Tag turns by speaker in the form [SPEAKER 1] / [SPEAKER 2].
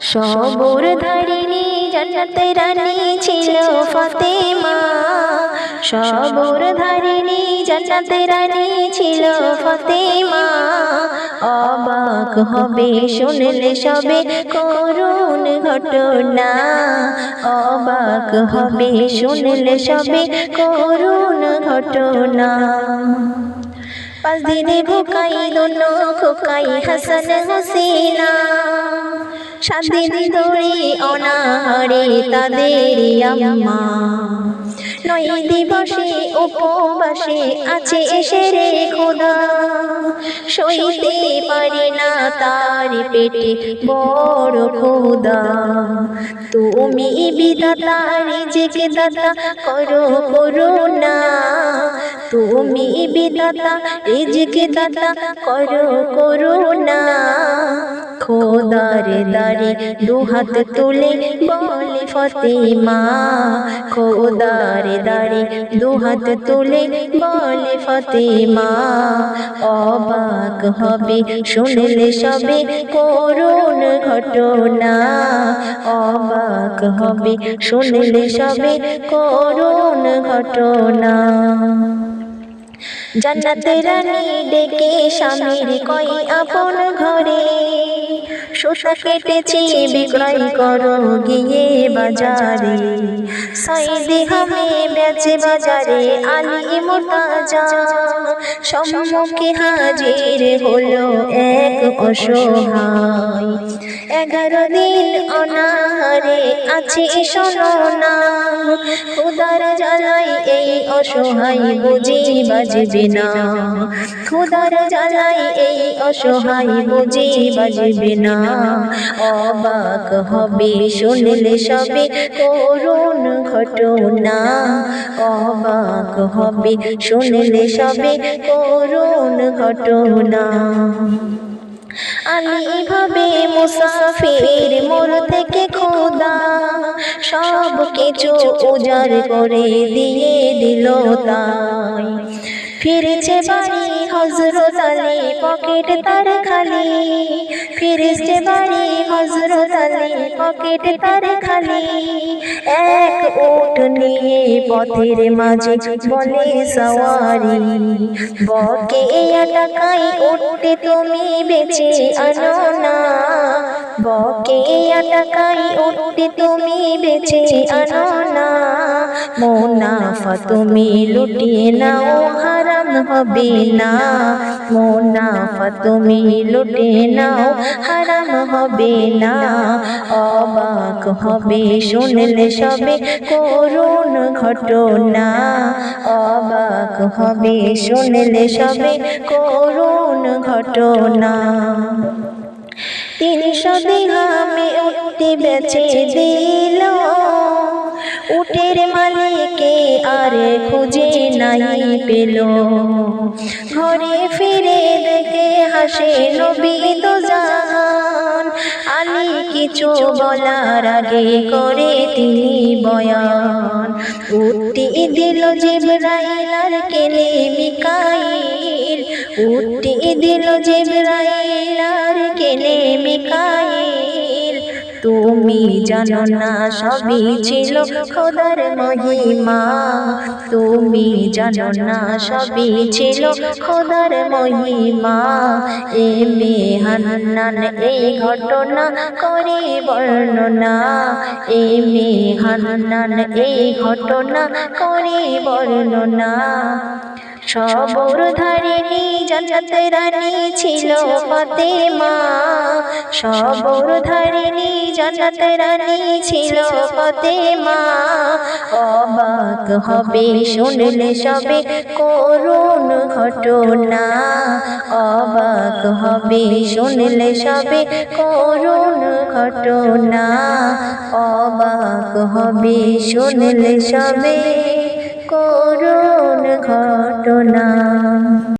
[SPEAKER 1] সবর ধারিণী জান্নাতে রানী ছিল ফাতেমা। সবর ধারিণী জান্নাতে রানী ছিল ফাতেমা। অবাক হবে শুনলে সবে করুণ ঘটনা। অবাক হবে শুনলে সবে করুণ ঘটনা। পাঁচ দিনে ভুকাই দোনো, খোকাই হাসান হাসিনা। সাত দিন ধরে অনাহারে তাদের আম্মা। নয় দিবসে উপবাসে আছে এসে রে খোদা। সইতে পারে না তার পেটে বড় খোদা তুমি বিদাতা রিজিকে দাতা, করো করুণা। তুমি বিদাতা রিজিকে দাতা, করো করুণা। খোদারে দারে দুহাত তুলে বলে ফতেমা। খোদারে দারে দুহাত তুলে বলে ফতেমা। অবাক হবে শুনলে সবে করুণ ঘটনা। অবাক হবে শুনলে সবে করুণ ঘটনা। জান্নাতে রানী ডেকে স্বামীর কই আপন ঘরে। সুতা কেটেছি বিক্রয় করো, গিয়ে বাজারে। সাইদে হামে বেচে বাজারে, আলি যা সম্মুখে হাজির হলো এক অসহায়। এগারো দিন অনাহারে আছে শোনো না। খুদার জ্বালাই এই অসহায় বুঝি বাজবে না। খুদার জ্বালাই এই অসহায় বুঝি বাজবে না। অবাক হবে, শুনলে সবে করুণ ঘটনা। অবাক হবে, শুনলে সবে করুণ ঘটনা। আলি ভাবে মুসাফির মোর থেকে খোদা, সব কিছু উজাড় করে দিয়ে দিল তাই। ফিরেছে বাড়ি হজরত আলী পকেট তার খালি। ফিরেছে বাড়ি হজরত আলী পকেট তার খালি। এক উঠ নিয়ে পথের মাঝে বলে সওয়ারি, বকে টাকাই উঠতে তুমি বেঁচে আনো না। বকে টাকাই উঠতে তুমি বেঁচে আনো না। মোনাফা তুমি লুটিয়ে নাও হারাম হবে না মোনাফা তুমি লুটিয়ে নাও, হারাম হবে না অবাক হবে শুনলে সবে করুণ ঘটনা। অবাক হবে শুনলে সবে করুণ ঘটনা। তিনশো দিহামে উঠতে বেচে দিল। উটের মালিকে আর খুঁজে নাই পেল। ঘরে ফিরে দেখে হাসে নবী তো জাহান আলী কিছু বলার আগে করে তিনি বয়ান। উঠতে দিল জিবরাইল আর কেনে মিকাইল। উঠতে দিল জিবরাইল আর কেনে মিকাইল। তুমি জানো না সবই ছিল খোদার মহিমা। তুমি জানো না সবই ছিল খোদার মহিমা। এ মেহান্নান এই ঘটনা করে বর্ণনা। এ মেহান্নান এই ঘটনা করে বর্ণনা। সবর ধারিণী জান্নাত রানী ছিল ফাতেমা সবর ধারিণী জান্নাত রানী ছিল ফাতেমা অবাক হবে শুনলে সবে করুণ ঘটনা। অবাক হবে শুনলে সবে করুণ ঘটনা। অবাক হবে শুনলে সবে ঘটনা।